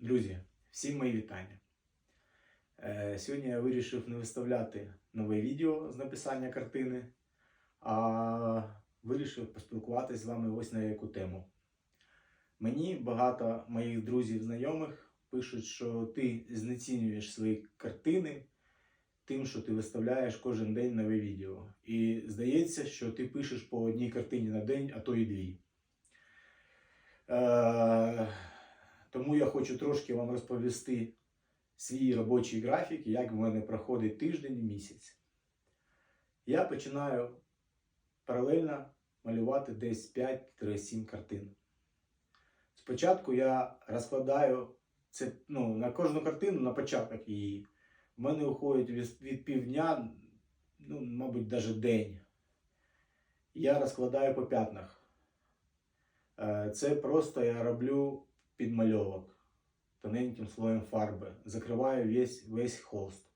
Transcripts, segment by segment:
Друзі, всім мої вітання. Е, Сьогодні я вирішив не виставляти нове відео з написання картини, а вирішив поспілкуватися з вами ось на яку тему. Мені багато моїх друзів, знайомих пишуть, що ти знецінюєш свої картини тим, що ти виставляєш кожен день нове відео. І здається, що ти пишеш по одній картині на день, а то і дві. Е, тому я хочу трошки вам розповісти свій робочий графік, як в мене проходить тиждень місяць. Я починаю паралельно малювати десь 5-7 картин. Спочатку я розкладаю це ну, на кожну картину на початок її. В мене уходить від, від півдня, ну, мабуть, навіть день. Я розкладаю по п'ятнах. Е, Це просто я роблю підмальовок тоненьким слоєм фарби. Закриваю весь, весь холст.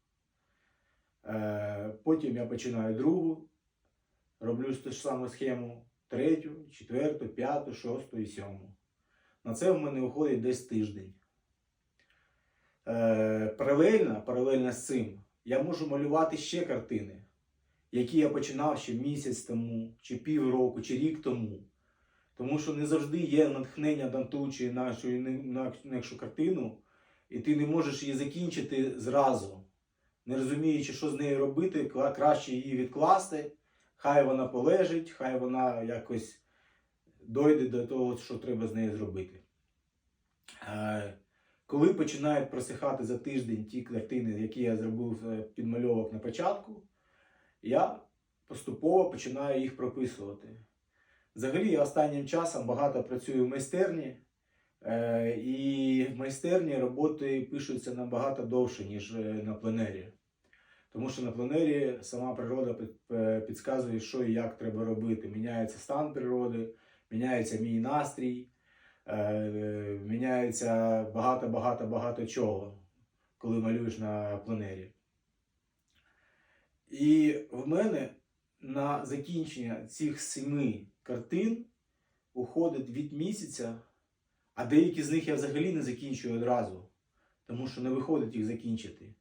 Е, Потім я починаю другу, роблю ту ж саму схему, третю, четверту, п'яту, шосту і сьому. На це в мене уходить десь тиждень. Е, Паралельно, паралельно з цим, я можу малювати ще картини, які я починав ще місяць тому, чи півроку, чи рік тому. Тому що не завжди є натхнення на ту чи нашу, на іншу картину, і ти не можеш її закінчити зразу, не розуміючи, що з нею робити, краще її відкласти, хай вона полежить, хай вона якось дойде до того, що треба з нею зробити. Е, Коли починають просихати за тиждень ті картини, які я зробив е, підмальовок на початку, я поступово починаю їх прописувати. Взагалі, я останнім часом багато працюю в майстерні, е, і в майстерні роботи пишуться набагато довше, ніж е, на пленері. Тому що на пленері сама природа е, підказує, що і як треба робити. Міняється стан природи, міняється мій настрій, міняється багато-багато-багато чого, коли малюєш на пленері. І в мене на закінчення цих семи картин уходить від місяця, а деякі з них я взагалі не закінчую одразу, тому що не виходить їх закінчити.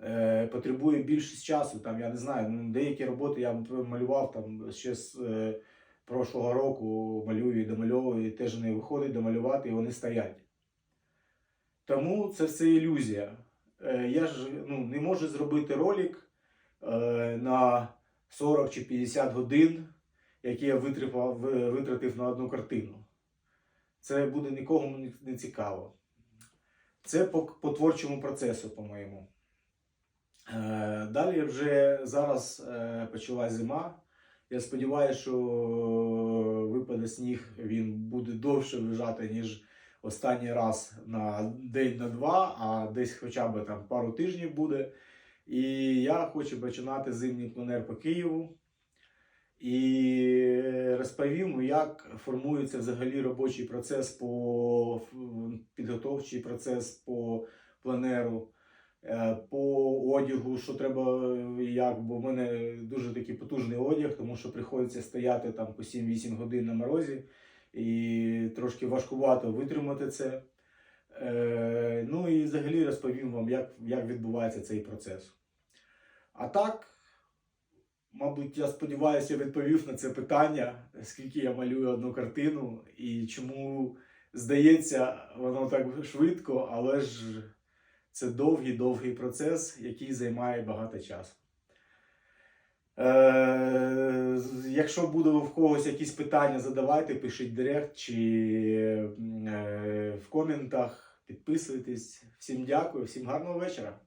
Е, потребує більше часу. Там, я не знаю, ну, деякі роботи я малював там ще з е, прошлого року, малюю і домальовую, і теж не виходить домалювати, і вони стоять. Тому це все ілюзія. Е, я ж ну, не можу зробити ролик е, на 40 чи 50 годин, які я витратив, витратив на одну картину. Це буде нікому не- цікаво. Це по, по творчому процесу, по-моєму. Е, Далі вже зараз е, почалась зима. Я сподіваюся, що випаде сніг, він буде довше лежати, ніж останній раз на день на два, а десь хоча б там пару тижнів буде. І я хочу починати зимній пленер по Києву. І розповім, як формується взагалі робочий процес по підготовчий процес по пленеру, е, по одягу, що треба як, бо в мене дуже такий потужний одяг, тому що приходиться стояти там по 7-8 годин на морозі, і трошки важкувато витримати це. Е, Ну і взагалі розповім вам, як, як відбувається цей процес. А так, мабуть, я сподіваюся, я відповів на це питання, скільки я малюю одну картину і чому здається, воно так швидко, але ж це довгий-довгий процес, який займає багато часу. Е, якщо буде в когось якісь питання, задавайте, пишіть директ чи е, в коментах, підписуйтесь. Всім дякую, всім гарного вечора.